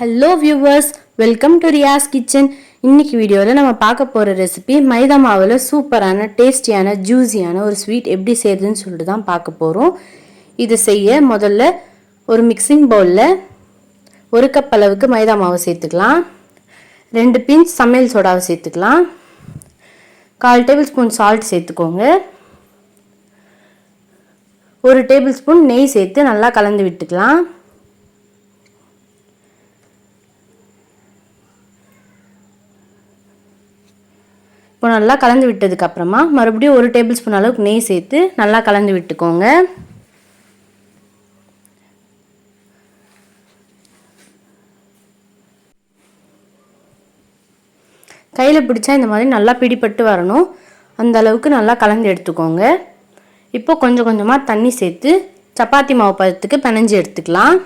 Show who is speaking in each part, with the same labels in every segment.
Speaker 1: Hello viewers welcome to Riyas kitchen இன்னைக்கு வீடியோவில் நம்ம பார்க்க போகிற ரெசிபி மைதா மாவில் சூப்பரான டேஸ்டியான ஜூஸியான ஒரு ஸ்வீட் எப்படி செய்யுதுன்னு சொல்லிட்டு தான் பார்க்க போகிறோம் இது செய்ய முதல்ல ஒரு மிக்சிங் பவுலில் ஒரு கப் அளவுக்கு மைதா மாவு சேர்த்துக்கலாம். ரெண்டு பிஞ்ச் சமையல் சோடாவை சேர்த்துக்கலாம். கால் டேபிள் ஸ்பூன் சால்ட் சேர்த்துக்கோங்க. ஒரு டேபிள் ஸ்பூன் நெய் சேர்த்து நல்லா கலந்து விட்டுக்கலாம். இப்போ நல்லா கலந்து விட்டதுக்கு அப்புறமா மறுபடியும் ஒரு டேபிள் ஸ்பூன் அளவுக்கு நெய் சேர்த்து நல்லா கலந்து விட்டுக்கோங்க. கையில் பிடிச்சா இந்த மாதிரி நல்லா பிடிப்பட்டு வரணும். அந்த அளவுக்கு நல்லா கலந்து எடுத்துக்கோங்க. இப்போ கொஞ்சம் கொஞ்சமாக தண்ணி சேர்த்து சப்பாத்தி மாவு பதத்துக்கு பிணைஞ்சு எடுத்துக்கலாம்.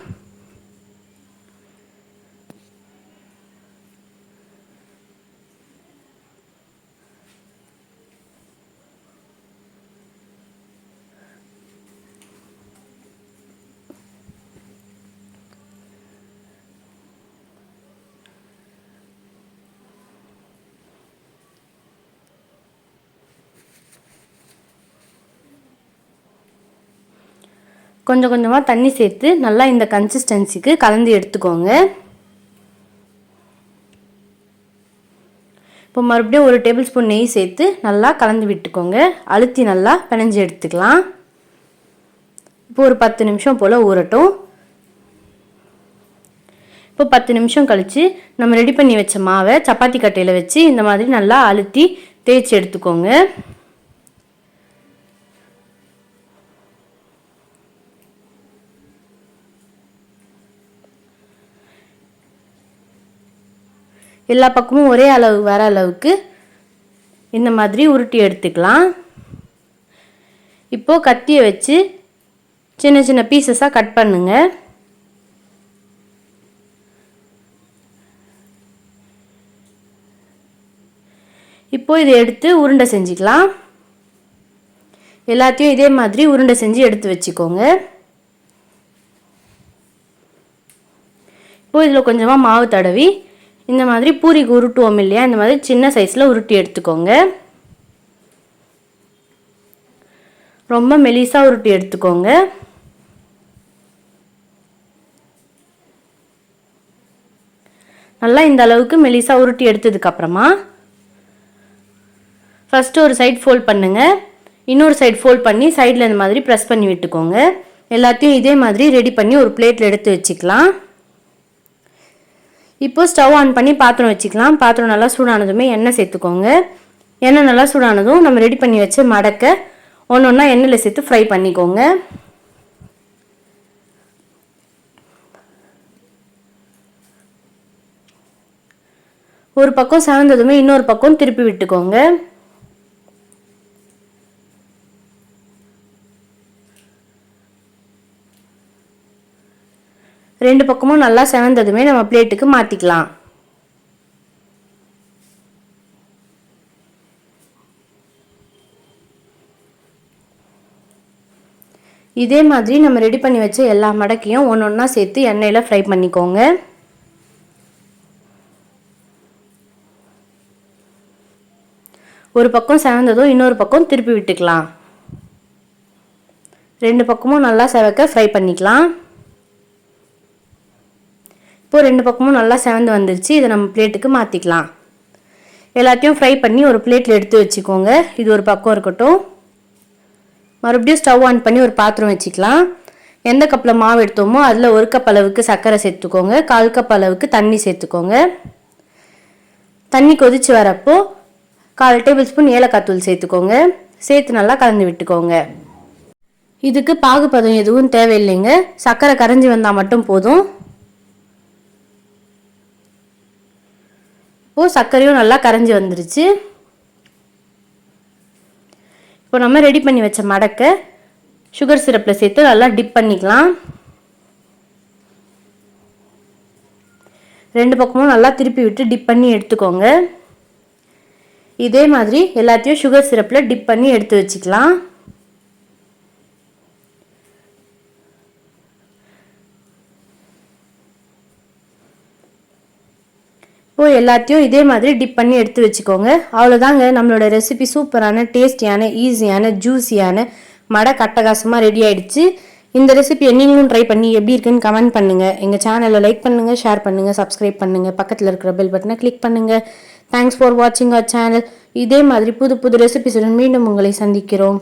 Speaker 1: கொஞ்சம் கொஞ்சமாக தண்ணி சேர்த்து நல்லா இந்த கன்சிஸ்டன்சிக்கு கலந்து எடுத்துக்கோங்க. இப்போ மறுபடியும் ஒரு டேபிள் ஸ்பூன் நெய் சேர்த்து நல்லா கலந்து விட்டுக்கோங்க. அழுத்தி நல்லா பிணைஞ்சு எடுத்துக்கலாம். இப்போ ஒரு பத்து நிமிஷம் போல் ஊறட்டும். இப்போ பத்து நிமிஷம் கழித்து நம்ம ரெடி பண்ணி வச்ச மாவை சப்பாத்தி கட்டையில் வச்சு இந்த மாதிரி நல்லா அழுத்தி தேய்ச்சி எடுத்துக்கோங்க. எல்லா பக்கமும் ஒரே அளவு வர அளவுக்கு இந்த மாதிரி உருட்டி எடுத்துக்கலாம். இப்போது கத்தியை வச்சு சின்ன சின்ன பீசஸாக கட் பண்ணுங்க. இப்போ இதை எடுத்து உருண்டை செஞ்சுக்கலாம். எல்லாத்தையும் இதே மாதிரி உருண்டை செஞ்சு எடுத்து வச்சுக்கோங்க. இப்போ இதில் கொஞ்சமாக மாவு தடவி இந்த மாதிரி பூரிக்கு உருட்டுவோம் இல்லையா? இந்த மாதிரி சின்ன சைஸில் உருட்டி எடுத்துக்கோங்க. ரொம்ப மெலிசாக உருட்டி எடுத்துக்கோங்க. நல்லா இந்த அளவுக்கு மெலிசாக உருட்டி எடுத்ததுக்கப்புறமா ஃபஸ்ட்டு ஒரு சைட் ஃபோல்ட் பண்ணுங்கள் இன்னொரு சைட் ஃபோல்ட் பண்ணி சைடில் இந்த மாதிரி ப்ரெஸ் பண்ணி விட்டுக்கோங்க. எல்லாத்தையும் இதே மாதிரி ரெடி பண்ணி ஒரு பிளேட்டில் எடுத்து வச்சுக்கலாம். இப்போ ஸ்டவ் ஆன் பண்ணி பாத்திரம் வச்சுக்கலாம். பாத்திரம் நல்லா சூடானதுமே எண்ணெய் சேர்த்துக்கோங்க. எண்ணெய் நல்லா சூடானதும் நம்ம ரெடி பண்ணி வச்ச மடக்க ஒன்று ஒன்றா எண்ணெயில் சேர்த்து ஃப்ரை பண்ணிக்கோங்க. ஒரு பக்கம் செவந்ததுமே இன்னொரு பக்கம் திருப்பி விட்டுக்கோங்க. ரெண்டு பக்கமும் நல்லா செவந்ததுமே நம்ம பிளேட்டுக்கு மாற்றிக்கலாம் இதே மாதிரி நம்ம ரெடி பண்ணி வச்ச எல்லா மடக்கையும் ஒன்று ஒன்றா சேர்த்து எண்ணெயில் ஃப்ரை பண்ணிக்கோங்க. ஒரு பக்கம் செவந்ததும் இன்னொரு பக்கம் திருப்பி விட்டுக்கலாம். ரெண்டு பக்கமும் நல்லா செவக்க ஃப்ரை பண்ணிக்கலாம். இப்போது ரெண்டு பக்கமும் நல்லா செவந்து வந்துருச்சு. இதை நம்ம பிளேட்டுக்கு மாற்றிக்கலாம் எல்லாத்தையும் ஃப்ரை பண்ணி ஒரு பிளேட்டில் எடுத்து வச்சுக்கோங்க. இது ஒரு பக்கம் இருக்கட்டும். மறுபடியும் ஸ்டவ் ஆன் பண்ணி ஒரு பாத்திரம் வச்சுக்கலாம். எந்த கப்பில் மாவு எடுத்தோமோ அதில் ஒரு கப் அளவுக்கு சர்க்கரை சேர்த்துக்கோங்க. கால் கப் அளவுக்கு தண்ணி சேர்த்துக்கோங்க. தண்ணி கொதித்து வரப்போ கால் டேபிள் ஸ்பூன் ஏலக்காய் தூள் சேர்த்துக்கோங்க. சேர்த்து நல்லா கலந்து விட்டுக்கோங்க. இதுக்கு பாகுபதம் எதுவும் தேவையில்லைங்க. சர்க்கரை கரைஞ்சி வந்தால் மட்டும் போதும். இப்போது சர்க்கரையும் நல்லா கரைஞ்சி வந்துருச்சு. இப்போ நம்ம ரெடி பண்ணி வச்ச மடக்கை சுகர் சிரப்பில் சேர்த்து நல்லா டிப் பண்ணிக்கலாம். ரெண்டு பக்கமும் நல்லா திருப்பி விட்டு டிப் பண்ணி எடுத்துக்கோங்க. இதே மாதிரி எல்லாத்தையும் சுகர் சிரப்பில் டிப் பண்ணி எடுத்து வச்சுக்கலாம். இப்போ எல்லாத்தையும் இதே மாதிரி டிப் பண்ணி எடுத்து வச்சுக்கோங்க. அவ்வளோதாங்க நம்மளோட ரெசிபி சூப்பரான டேஸ்டியான ஈஸியான ஜூஸியான மடை கட்டகாசமாக ரெடி ஆயிடுச்சு. இந்த ரெசிபியை நீங்களும் ட்ரை பண்ணி எப்படி இருக்குன்னு கமெண்ட் பண்ணுங்கள் எங்கள் சேனலை லைக் பண்ணுங்கள் ஷேர் பண்ணுங்கள் சப்ஸ்கிரைப் பண்ணுங்கள் பக்கத்தில் இருக்கிற பெல் பட்டனை கிளிக் பண்ணுங்கள் தேங்க்ஸ் ஃபார் வாட்சிங் அவர் சேனல் இதே மாதிரி புது புது ரெசிபிஸுடன் மீண்டும் உங்களை சந்திக்கிறோம்.